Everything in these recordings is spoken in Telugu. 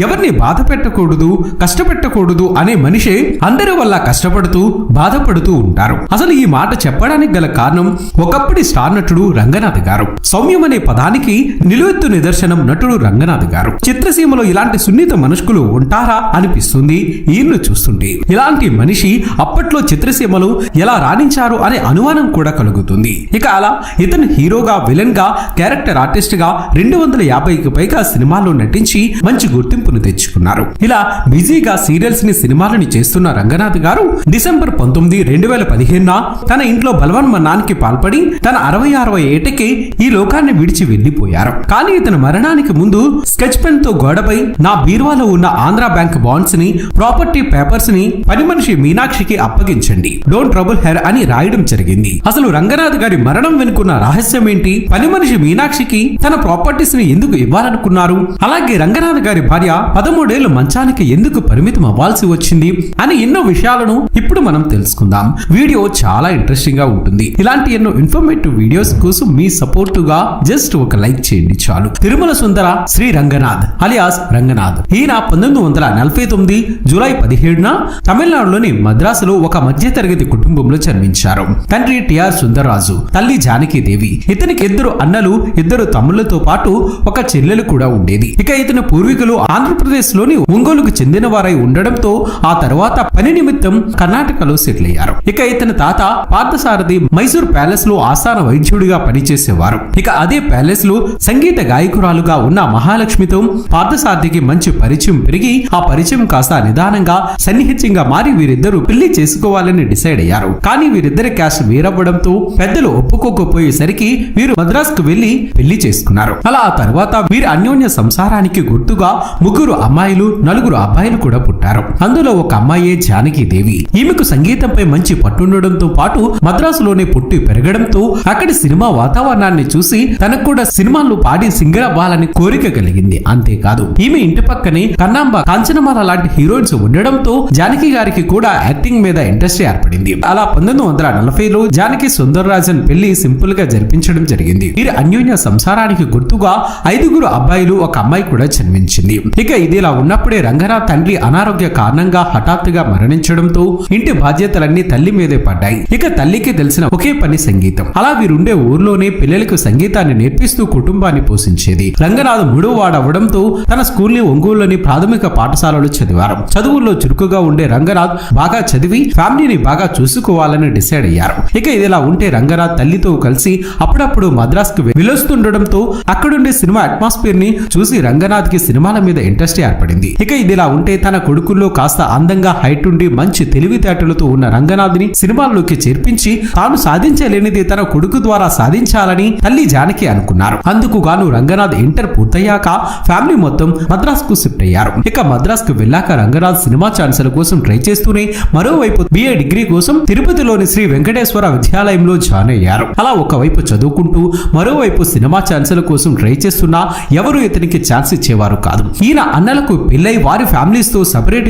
ఎవరిని బాధ పెట్టకూడదు కష్టపెట్టకూడదు అనే మనిషే అందరి వల్ల కష్టపడుతూ బాధపడుతూ ఉంటారు. అసలు ఈ మాట చెప్పడానికి గల కారణం ఒకప్పటి స్టార్ నటుడు రంగనాథ్ గారు. సౌమ్యం అనే పదానికి నిలువెత్తు నిదర్శనం నటుడు రంగనాథ్ గారు. చిత్రసీమలో ఇలాంటి సున్నిత మనుషులు ఉంటారా అనిపిస్తుంది ఈయన్ను చూస్తుంటే. ఇలాంటి మనిషి అప్పట్లో చిత్రసీమలో ఎలా రాణించారు అనే అనుమానం కూడా కలుగుతుంది. ఇక అలా ఇతను హీరోగా విలన్గా క్యారెక్టర్ ఆర్టిస్ట్గా రెండు వందల యాభైకి పైగా సినిమాల్లో నటించి మంచి గుర్తింపును తెచ్చుకున్నారు. ఇలా బిజీగా సీరియల్స్ని సినిమాలని చేస్తున్న రంగనాథ్ గారు డిసెంబర్ పంతొమ్మిది రెండు వేల పదిహేనున తన ఇంట్లో బలవన్మరణానికి పాల్పడి తన అరవై అరవై ఏటకి ఈ లోకాన్ని విడిచి వెళ్ళిపోయారు కానీ ఇతని మరణానికి ముందు స్కెచ్ పెన్తో గోడపై నా బీరువాలో ఉన్న ఆంధ్ర బ్యాంక్ బాండ్స్ని ప్రాపర్టీ పేపర్స్ని పని మనిషి మీనాక్షికి అప్పగించండి. డోంట్ ట్రబుల్ హెర్ అని రాయడం జరిగింది. అసలు రంగనాథ్ గారి మరణం వెనుకున్న రహస్యం ఏంటి? పని మనిషి మీనాక్షికి తన ప్రాపర్టీస్ని ఎందుకు ఇవ్వాలనుకున్నారు? అలాగే రంగనాథ్ గారి భార్య పదమూడేళ్ళు మంచానికి ఎందుకు పరిమితం అవ్వాల్సి వచ్చింది అని ఎన్నో విషయాలను ఇప్పుడు మనం తెలుసుకుందాం. వీడియో చాలా ఇంట్రెస్టింగ్గా ఉంటుంది. ఇలాంటి ఎన్నో ఇన్ఫర్మేటివ్ వీడియోస్ కోసం మీ సపోర్ట్గా జస్ట్ ఒక లైక్ చేయండి చాలు. తిరుమల సుందర శ్రీ రంగనాథ్ అలియాస్ రంగనాథ్. ఈయన పంతొమ్మిది వందల నలభై తొమ్మిది జూలై పదిహేడున తమిళనాడులోని మద్రాసులో ఒక మధ్యతరగతి కుటుంబంలో జన్మించారు. తండ్రి టిఆర్ సుందరరాజు తల్లి జానకీదేవి. ఇతనికి ఇద్దరు అన్నలు ఇద్దరు తమ్ముళ్ళతో పాటు ఒక చెల్లెలు కూడా ఉండేది. ఇక ఇతని పూర్వీకులు ఆంధ్రప్రదేశ్ ఆంధ్రప్రదేశ్లోని ఒంగోలుకు చెందిన వారై ఉండడంతో ఆ తర్వాత పని నిమిత్తం కర్ణాటకలో సెటిల్ అయ్యారు. ఇక ఇతని తాత పార్థసారథి మైసూర్ ప్యాలెస్లో ఆస్థాన వైద్యుడిగా పనిచేసేవారు. ఇక అదే ప్యాలెస్లో సంగీత గాయకురాలుగా ఉన్న మహాలక్ష్మితో పార్థసారథికి మంచి పరిచయం పెరిగి ఆ పరిచయం కాస్త నిదానంగా సన్నిహితంగా మారి వీరిద్దరూ పెళ్ళి చేసుకోవాలని డిసైడ్ అయ్యారు. కానీ వీరిద్దరి క్యాస్ట్ వేరవ్వడంతో పెద్దలు ఒప్పుకోకపోయేసరికి వీరు మద్రాస్కు వెళ్ళి పెళ్ళి చేసుకున్నారు. అలా ఆ తర్వాత వీరి అన్యోన్య సంసారానికి గుర్తుగా ముగ్గురు అమ్మాయిలు నలుగురు అబ్బాయిలు కూడా పుట్టారు. అందులో ఒక అమ్మాయే జానకి దేవి. ఈమెకు సంగీతంపై మంచి పట్టుండడంతో పాటు మద్రాసులోనే పుట్టి పెరగడంతో అక్కడి సినిమా వాతావరణాన్ని చూసి తనకు కూడా సినిమాల్లో పాడి సింగర్ అవ్వాలని కోరిక కలిగింది. అంతేకాదు ఈమె ఇంటి పక్కనే కన్నాంబ కాంచనమాల లాంటి హీరోయిన్స్ ఉండడంతో జానకి గారికి కూడా యాక్టింగ్ మీద ఇంట్రెస్ట్ ఏర్పడింది. అలా పంతొమ్మిది వందల నలభైలో జానకి సుందరరాజన్ పెళ్ళి సింపుల్గా జరిపించడం జరిగింది. వీరి అన్యోన్య సంసారానికి గుర్తుగా ఐదుగురు అబ్బాయిలు ఒక అమ్మాయి కూడా జన్మించింది. ఇక ఇదిలా ఉన్నప్పుడే రంగనాథ్ తండ్రి అనారోగ్య కారణంగా హఠాత్తుగా మరణించడంతో ఇంటి బాధ్యతలన్నీ తల్లి మీదే పడ్డాయి. ఇక తల్లికి తెలిసిన ఒకే పని సంగీతం. అలా వీరుండే ఊర్లోనే పిల్లలకు సంగీతాన్ని నేర్పిస్తూ కుటుంబాన్ని పోషించేది. రంగనాథ్ మూడో వాడవడంతో తన స్కూల్ని ఒంగోలులోని ప్రాథమిక పాఠశాలలో చదివారు. చదువుల్లో చురుకుగా ఉండే రంగనాథ్ బాగా చదివి ఫ్యామిలీని బాగా చూసుకోవాలని డిసైడ్ అయ్యారు. ఇక ఇదిలా ఉంటే రంగనాథ్ తల్లితో కలిసి అప్పుడప్పుడు మద్రాస్కు వెలుస్తుండడంతో అక్కడుండే సినిమా అట్మాస్ఫియర్ని చూసి రంగనాథ్కి సినిమాల మీద ఇంట్రెస్ట్ ఏర్పడింది. ఇక ఇదిలా ఉంటే తన కొడుకుల్లో కాస్త అందంగా హైట్ ఉండి మంచి తెలివితేటలతో ఉన్న రంగనాథ్ని సినిమాల్లోకి చేర్పించి తాను సాధించలేనిది తన కొడుకు ద్వారా సాధించాలని తల్లి జానకి అనుకున్నారు. అందుకు గాను రంగనాథ్ ఇంటర్ పూర్తయ్యాక ఫ్యామిలీ మొత్తం మద్రాస్కు షిఫ్ట్ అయ్యారు. ఇక మద్రాస్కు వెళ్ళాక రంగనాథ్ సినిమా ఛాన్సుల కోసం ట్రై చేస్తూనే మరోవైపు బిఏ డిగ్రీ కోసం తిరుపతిలోని శ్రీ వెంకటేశ్వర విద్యాలయంలో జాయిన్ అయ్యారు. అలా ఒకవైపు చదువుకుంటూ మరోవైపు సినిమా ఛాన్సుల కోసం ట్రై చేస్తున్నా ఎవరు ఇతనికి ఛాన్స్ ఇచ్చేవారు కాదు. ఈయన అన్నలకు పెళ్ళై వారి ఫ్యామిలీస్తో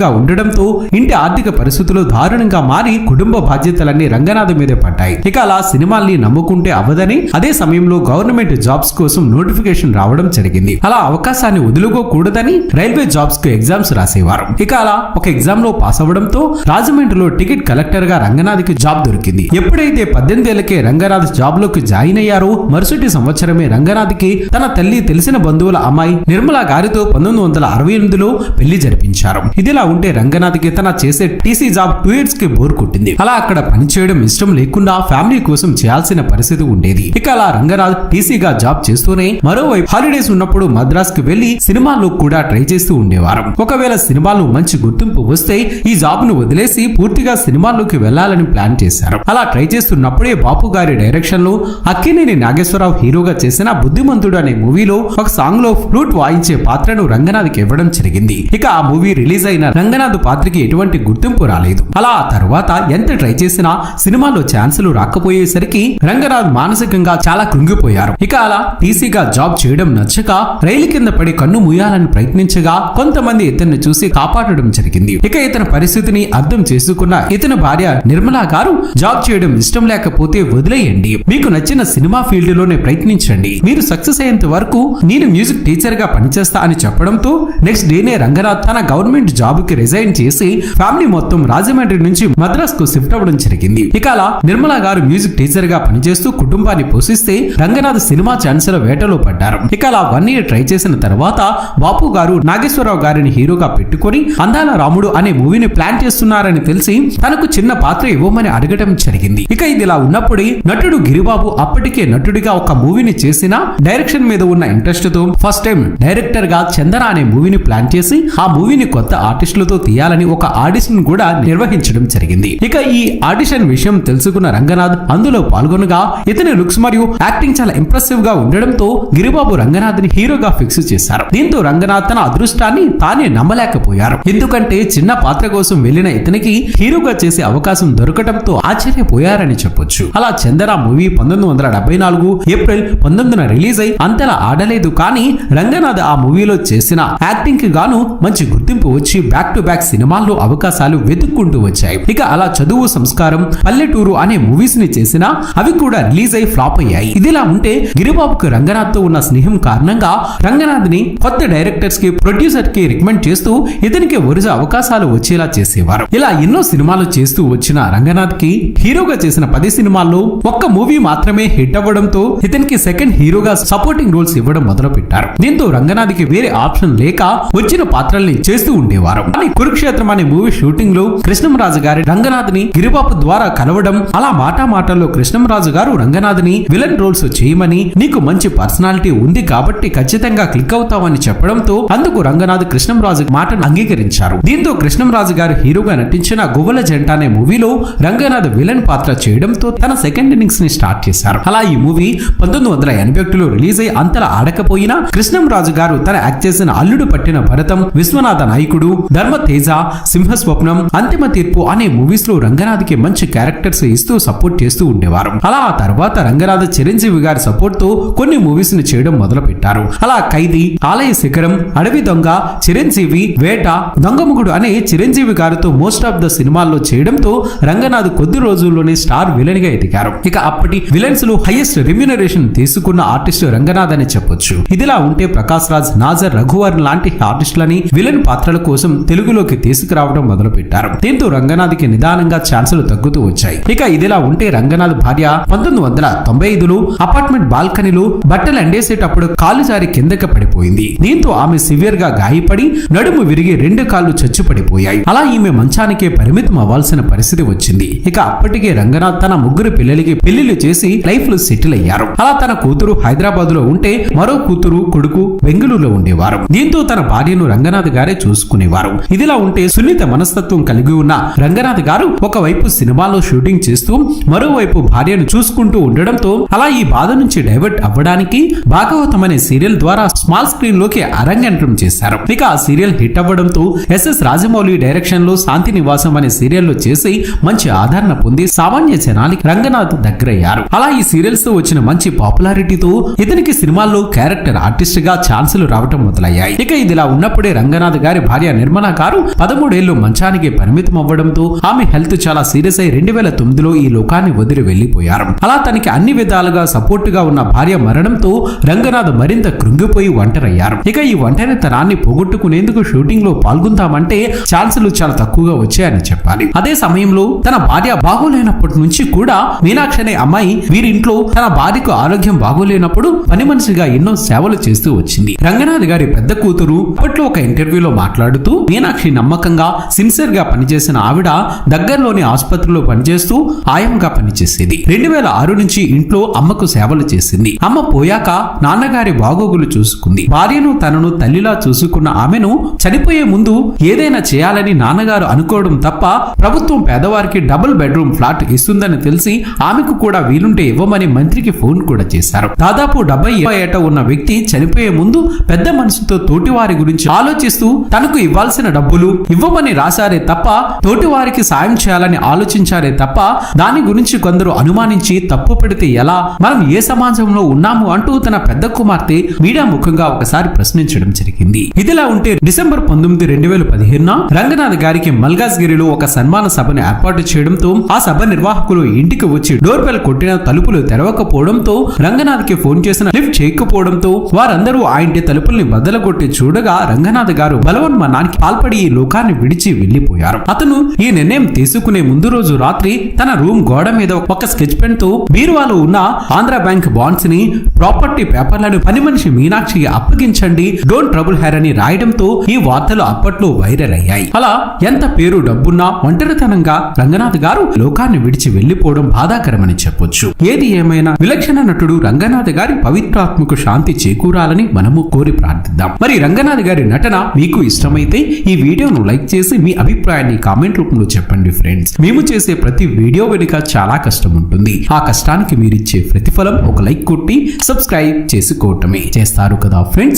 గా ఉండడంతో ఇంటి ఆర్థిక పరిస్థితులు దారుణంగా మారి కుటుంబ బాధ్యతలన్నీ రంగనాథ్ మీదే పడ్డాయి. ఇక అలా సినిమాల్ని నమ్ముకుంటే అవ్వదని అదే సమయంలో గవర్నమెంట్ జాబ్స్ కోసం నోటిఫికేషన్ రావడం జరిగింది. అలా అవకాశాన్ని వదులుకోకూడదని రైల్వే జాబ్స్కు ఎగ్జామ్స్ రాసేవారు. ఇక అలా ఒక ఎగ్జామ్లో పాస్ అవ్వడంతో రాజమండ్రిలో టికెట్ కలెక్టర్గా రంగనాథ్కి జాబ్ దొరికింది. ఎప్పుడైతే పద్దెనిమిది ఏళ్ళకే రంగనాథ్ జాబ్లోకి జాయిన్ అయ్యారో మరుసటి సంవత్సరమే రంగనాథ్కి తన తల్లి తెలిసిన బంధువుల అమ్మాయి నిర్మలా గారితో పంతొమ్మిది వందల అరవై ఎనిమిదిలో పెళ్ళి జరిపించారు. ఇదిలా ఉంటే రంగనాథ్కి తన చేసే టీసీ జాబ్ టూ ఇయర్స్కి బోర్ కొట్టింది. అలా అక్కడ పనిచేయడం ఇష్టం లేకుండా ఫ్యామిలీ కోసం చేయాల్సిన పరిస్థితి ఉండేది. ఇక అలా రంగనాథ్ టీసీగా జాబ్ చేస్తూనే మరోవైపు హాలిడేస్ ఉన్నప్పుడు మద్రాస్కి వెళ్ళి సినిమాల్లో కూడా ట్రై చేస్తూ ఉండేవారు. ఒకవేళ సినిమాలు మంచి గుర్తింపు వస్తే ఈ జాబ్ను వదిలేసి పూర్తిగా సినిమాల్లోకి వెళ్ళాలని ప్లాన్ చేశారు. అలా ట్రై చేస్తున్నప్పుడే బాపు గారి డైరెక్షన్లో అక్కినేని నాగేశ్వరరావు హీరోగా చేసిన బుద్ధిమంతుడు అనే మూవీలో ఒక సాంగ్లో ఫ్లూట్ వాయించే పాత్రను రంగనాథ్ రంగనాథ్కి ఇవ్వడం జరిగింది. ఇక ఆ మూవీ రిలీజ్ అయిన రంగనాథ్ పాత్రకి ఎటువంటి గుర్తింపు రాలేదు. అలా ఆ తర్వాత ఎంత ట్రై చేసినా సినిమాలో ఛాన్సులు రాకపోయేసరికి రంగనాథ్ మానసికంగా చాలా కృంగిపోయారు. ఇక అలా టీసీగా జాబ్ చేయడం నచ్చక రైలు కింద పడి కన్ను ముయ్యాలని ప్రయత్నించగా కొంతమంది ఇతన్ని చూసి కాపాడడం జరిగింది. ఇక ఇతని పరిస్థితిని అర్థం చేసుకున్న ఇతని భార్య నిర్మలా గారు జాబ్ చేయడం ఇష్టం లేకపోతే వదిలేయండి. మీకు నచ్చిన సినిమా ఫీల్డ్లోనే ప్రయత్నించండి. మీరు సక్సెస్ అయ్యేంత వరకు నేను మ్యూజిక్ టీచర్గా పనిచేస్తా అని చెప్పడంతో చెప్తూ నెక్స్ట్ డేనే రంగనాథ్ తన గవర్నమెంట్ జాబ్కి రిజైన్ చేసి ఫ్యామిలీ మొత్తం రాజమండ్రి నుంచి మద్రాస్కు షిఫ్ట్ అవ్వడం జరిగింది. ఇక అలా నిర్మల గారు మ్యూజిక్ టీచర్గా పనిచేస్తూ కుటుంబాన్ని పోషిస్తే రంగనాథ్ సినిమా ఛాన్సుల వేటలో పడ్డారు. ఇక అలా వన్ ఇయర్ ట్రై చేసిన తర్వాత బాపు గారు నాగేశ్వరరావు గారిని హీరోగా పెట్టుకొని అందాల రాముడు అనే మూవీని ప్లాన్ చేస్తున్నారని తెలిసి తనకు చిన్న పాత్ర ఇవ్వమని అడగడం జరిగింది. ఇక ఇది ఇలా ఉన్నప్పుడే నటుడు గిరిబాబు అప్పటికే నటుడిగా ఒక మూవీని చేసిన డైరెక్షన్ మీద ఉన్న ఇంట్రెస్ట్తో ఫస్ట్ టైం డైరెక్టర్గా చందన అనే మూవీని ప్లాన్ చేసి ఆ మూవీని కొత్త ఆర్టిస్టులతో తీయాలని ఒక ఆడిషన్ కూడా నిర్వహించడం జరిగింది. ఇక ఈ ఆడిషన్ విషయం తెలుసుకున్న రంగనాథ్ అందులో పాల్గొనగా ఇతని లుక్స్ మరియు యాక్టింగ్ చాలా ఇంప్రెసివ్గా ఉండడంతో గిరిబాబు రంగనాథ్ని హీరోగా ఫిక్స్ చేశారు. దీంతో రంగనాథ్ తన అదృష్టాన్ని తానే నమ్మలేకపోయారు. ఎందుకంటే చిన్న పాత్ర కోసం వెళ్ళిన ఇతనికి హీరోగా చేసే అవకాశం దొరకటంతో ఆశ్చర్యపోయారని చెప్పొచ్చు. అలా చందన మూవీ పంతొమ్మిది వందల డెబ్బై నాలుగు ఏప్రిల్ పంతొమ్మిదిన రిలీజ్ అయి అంతలా ఆడలేదు. కానీ రంగనాథ్ ఆ మూవీలో చేసిన యాక్టింగ్కి గాను మంచి గుర్తింపు వచ్చి బ్యాక్ టు బ్యాక్ సినిమాల్లో అవకాశాలు వెతుక్కుంటూ వచ్చాయి. ఇక అలా చదువు సంస్కారం పల్లెటూరు అనే మూవీస్ని చేసినా అవి కూడా రిలీజ్ అయి ఫ్లాప్ అయ్యాయి. ఇదిలా ఉంటే గిరిబాబుకు రంగనాథ్తో ఉన్న స్నేహం కారణంగా రంగనాథ్ని కొత్త డైరెక్టర్స్కి ప్రొడ్యూసర్కి రికమెండ్ చేస్తూ ఇతనికి వరుస అవకాశాలు వచ్చేలా చేసేవారు. ఇలా ఎన్నో సినిమాలు చేస్తూ వచ్చిన రంగనాథ్కి హీరోగా చేసిన పది సినిమాల్లో ఒక్క మూవీ మాత్రమే హిట్ అవ్వడంతో ఇతనికి సెకండ్ హీరోగా సపోర్టింగ్ రోల్స్ ఇవ్వడం మొదలు పెట్టారు దీంతో రంగనాథ్కి వేరే ఆప్షన్ లేక వచ్చిన పాత్రల్ని చేస్తూ ఉండేవారు. కానీ కురుక్షేత్రం అనే మూవీ షూటింగ్లో కృష్ణంరాజు గారి రంగనాథ్ని గిరిబాబు ద్వారా కలవడం అలా మాటా మాటల్లో కృష్ణంరాజు గారు రంగనాథ్ని విలన్ రోల్స్ చేయమని నీకు మంచి పర్సనాలిటీ ఉంది కాబట్టి ఖచ్చితంగా క్లిక్ అవుతావని చెప్పడంతో అందుకు రంగనాథ్ కృష్ణంరాజు మాటను అంగీకరించారు. దీంతో కృష్ణంరాజు గారు హీరోగా నటించిన గువ్వల జంట అనే మూవీలో రంగనాథ్ విలన్ పాత్ర చేయడంతో తన సెకండ్ ఇన్నింగ్స్ని స్టార్ట్ చేశారు. అలా ఈ మూవీ పంతొమ్మిది వందల ఎనభై ఒకటిలో రిలీజ్ అయి అంతలా ఆడకపోయినా కృష్ణంరాజు గారు తన యాక్ట్ చేసిన అల్లుడు పట్టిన భరతం విశ్వనాథ నాయకుడు ధర్మ తేజ సింహస్వప్నం అంతిమ తీర్పు అనే మూవీస్లో రంగనాథ్కి మంచి క్యారెక్టర్స్ ఇస్తూ సపోర్ట్ చేస్తూ ఉండేవారు. అలా ఆ తర్వాత రంగనాథ్ చిరంజీవి గారి సపోర్ట్తో కొన్ని మూవీస్ని చేయడం మొదలు పెట్టారు అలా ఖైదీ ఆలయ శిఖరం అడవి దొంగ చిరంజీవి వేట దొంగముగుడు అనే చిరంజీవి గారితో మోస్ట్ ఆఫ్ ద సినిమాల్లో చేయడంతో రంగనాథ్ కొద్ది రోజుల్లోనే స్టార్ విలన్గా ఎదిగారు. ఇక అప్పటి విలన్స్లో హైయెస్ట్ రెమ్యునరేషన్ తీసుకున్న ఆర్టిస్ట్ రంగనాథ్ అని చెప్పొచ్చు. ఇదిలా ఉంటే ప్రకాశ్ రాజ్ నాజర్ రఘువర్ లాంటి ఆర్టిస్టులని విలన్ పాత్రల కోసం తెలుగులోకి తీసుకురావడం మొదలు పెట్టారు దీంతో రంగనాథ్కి నిదానంగా ఛాన్సులు తగ్గుతూ వచ్చాయి. ఇక ఇదిలా ఉంటే రంగనాథ్ భార్య పంతొమ్మిది వందల తొంభై ఐదులో అపార్ట్మెంట్ బాల్కనీలో బట్టలు అండేసేటప్పుడు కాలు జారి కిందకి పడిపోయింది. దీంతో ఆమె సివియర్గా గాయపడి నడుము విరిగి రెండు కాళ్ళు చచ్చు పడిపోయాయి అలా ఈమె మంచానికే పరిమితం అవ్వాల్సిన పరిస్థితి వచ్చింది. ఇక అప్పటికే రంగనాథ్ తన ముగ్గురు పిల్లలకి పెళ్ళిళ్ళు చేసి లైఫ్లో సెటిల్ అయ్యారు. అలా తన కూతురు హైదరాబాద్లో ఉంటే మరో కూతురు కొడుకు బెంగళూరులో ఉండేవారు. దీంతో తన భార్యను రంగనాథ్ గారే చూసుకునేవారు. ఇదిలా ఉంటే సున్నిత మనస్తత్వం కలిగి ఉన్న రంగనాథ్ గారు ఒకవైపు సినిమాలో షూటింగ్ చేస్తూ మరోవైపు భార్యను చూసుకుంటూ ఉండడంతో అలా ఈ బాధ నుంచి డైవర్ట్ అవ్వడానికి భాగవతం అనే సీరియల్ ద్వారా స్మాల్ స్క్రీన్లోకి అరంగేట్రం చేశారు. ఇక ఆ సీరియల్ హిట్ అవ్వడంతో ఎస్ఎస్ రాజమౌళి డైరెక్షన్లో శాంతి నివాసం అనే సీరియల్లో చేసి మంచి ఆదరణ పొంది సామాన్య జనానికి రంగనాథ్ దగ్గరయ్యారు. అలా ఈ సీరియల్స్తో వచ్చిన మంచి పాపులారిటీతో ఇతనికి సినిమాల్లో క్యారెక్టర్ ఆర్టిస్ట్గా ఛాన్సులు రావటం మొదలయ్యాయి. ఇక ఇదిలా ఉన్నప్పుడే రంగనాథ్ గారి భార్య నిర్మల గారు పదమూడేళ్ళు మంచానికి పరిమితం అవ్వడంతో ఆమె హెల్త్ చాలా సీరియస్ అయి రెండు వేల తొమ్మిదిలో ఈ లోకాన్ని వదిలి వెళ్ళిపోయారు అలా తనకి అన్ని విధాలుగా సపోర్ట్గా ఉన్న భార్య మరణంతో రంగనాథ్ మరింత కృంగిపోయి ఒంటరయ్యారు. ఇక ఈ ఒంటరితనాన్ని పోగొట్టుకునేందుకు షూటింగ్లో పాల్గొందామంటే ఛాన్సులు చాలా తక్కువగా వచ్చాయని చెప్పాలి. అదే సమయంలో తన భార్య బాగోలేనప్పటి నుంచి కూడా మీనాక్షి అనే అమ్మాయి వీరింట్లో తన భార్యకు ఆరోగ్యం బాగోలేనప్పుడు పని మనిషిగా ఎన్నో సేవలు చేస్తూ వచ్చింది. రంగనాథ్ గారి పెద్ద కూతురు అప్పట్లో ఒక ఇంటర్వ్యూలో మాట్లాడుతూ మీనాక్షి నమ్మకంగా సిన్సియర్గా పనిచేసిన ఆవిడ దగ్గరలోని ఆసుపత్రిలో పనిచేస్తూ ఆయంగా పనిచేసేది. రెండు వేల ఆరు నుంచి ఇంట్లో అమ్మకు సేవలు చేసింది. అమ్మ పోయాక నాన్నగారి బాగోగులు చూసుకుంది. భార్యను తనను తల్లిలా చూసుకున్న ఆమెను చనిపోయే ముందు ఏదైనా చేయాలని నాన్నగారు అనుకోవడం తప్ప ప్రభుత్వం పేదవారికి డబుల్ బెడ్రూమ్ ఫ్లాట్ ఇస్తుందని తెలిసి ఆమెకు కూడా వీలుంటే ఇవ్వమని మంత్రికి ఫోన్ కూడా చేశారు. దాదాపు డెబ్బై ఏట ఉన్న వ్యక్తి చనిపోయే ముందు పెద్ద మనసుతో తోటివారి గురించి ఆలోచిస్తూ తనకు ఇవ్వాల్సిన డబ్బులు ఇవ్వమని రాశారే తప్ప తోటివారికి సాయం చేయాలని ఆలోచించారే తప్ప దాని గురించి కొందరు అనుమానించి తప్పు పెడితే ఎలా? మనం ఏ సమాజంలో ఉన్నాము అంటూ తన పెద్ద కుమార్తె మీడియా ముఖంగా ఒకసారి ప్రశ్నించడం జరిగింది. ఇదిలా ఉంటే డిసెంబర్ పంతొమ్మిది రెండు వేల పదిహేనున రంగనాథ్ గారికి మల్గాజ్గిరిలో ఒక సన్మాన సభను ఏర్పాటు చేయడంతో ఆ సభ నిర్వాహకులు ఇంటికి వచ్చి డోర్ బెల్ కొట్టిన తలుపులు తెరవకపోవడంతో రంగనాథ్కి ఫోన్ చేసిన లిఫ్ట్ చేయకపోవడంతో వారందరూ ఆ ఇంటి తలుపుల్ని బద్దలగొట్టి కొట్టి చూడగా రంగనాథ్ గారు బలవన్మరణానికి పాల్పడి ఈ లోకాన్ని విడిచి వెళ్ళిపోయారు అతను ఈ నిర్ణయం తీసుకునే ముందు రోజు రాత్రి తన రూమ్ గోడ మీద ఒక స్కెచ్ పెన్తో బీరువాలో ఉన్న ఆంధ్ర బ్యాంక్ బాండ్స్ని ప్రాపర్టీ పేపర్లను పని మనిషి మీనాక్షి అప్పగించండి డోంట్ ట్రబుల్ హెర్ అని రాయడంతో ఈ వార్తలు అప్పట్లో వైరల్ అయ్యాయి. అలా ఎంత పేరు డబ్బున్నా ఒంటరితనంగా రంగనాథ్ గారు లోకాన్ని విడిచి వెళ్ళిపోవడం బాధాకరమని చెప్పొచ్చు. ఏది ఏమైనా విలక్షణ నటుడు రంగనాథ్ గారి పవిత్రాత్మకు శాంతి చేకూరాలని మనము కోరి ప్రార్థిద్దాం. మరి రంగనాథ్ గారి నటన మీకు ఇష్టమైతే ఈ వీడియోను లైక్ చేసి మీ అభిప్రాయాన్ని కామెంట్ రూపంలో చెప్పండి ఫ్రెండ్స్. మేము చేసే ప్రతి వీడియో వెనుక చాలా కష్టం ఉంటుంది. ఆ కష్టానికి మీరిచ్చే ప్రతిఫలం ఒక లైక్ కొట్టి సబ్స్క్రైబ్ చేసుకోవటమే. చేస్తారు కదా ఫ్రెండ్స్?